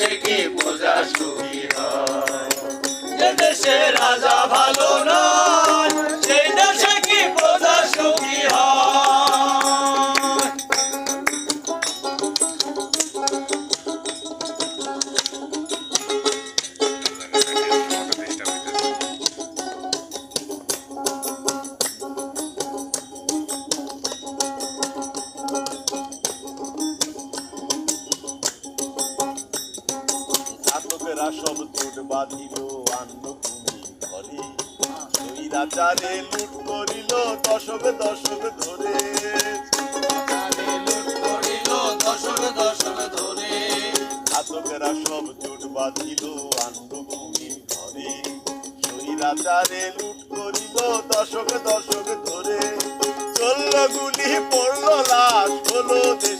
দেশে কি বোঝা সুখী হয় দেশে রাজা ভালো ঘাতকেরা সব জোট বাঁধিল আন্ন তুমি ঘরে। স্বৈরাচারে লুট করিল দশক দশক ধরে। ঘাতকেরা সব জোট বাঁধিল আন্ন লুট করিল দশক দশক ধরে। চলল গুলি পড়ল লাশ হলো দেশের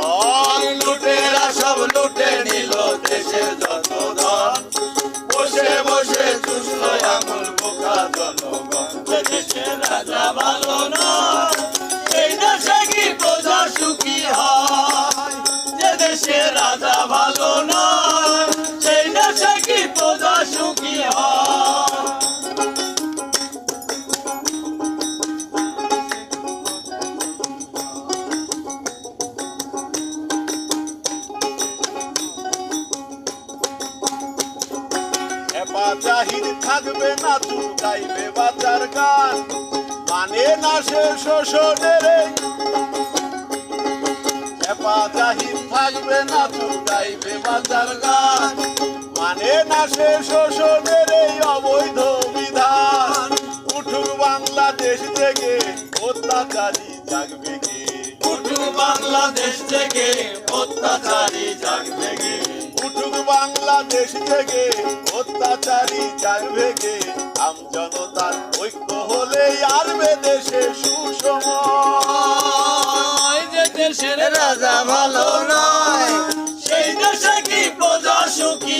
যে দেশের জাহির থাকবে না তু গাইবে বাজার গান। মানে না সে শোষণের জাহির থাকবে না তু গাইবে বাজার গান। মানে না সে শোষণের এই অবৈধ বিধান। উঠুক বাংলাদেশ থেকে অত্যাচারী জাগবে কে? উঠু বাংলাদেশ থেকে অত্যাচারী উঠুক বাংলাদেশ থেকে অত্যাচারী চার কে আম জনতার ঐক্য হলে আরবে দেশে সুষম যে দেশের রাজা ভালো নয় সেই দেশে কি প্রজা সুখী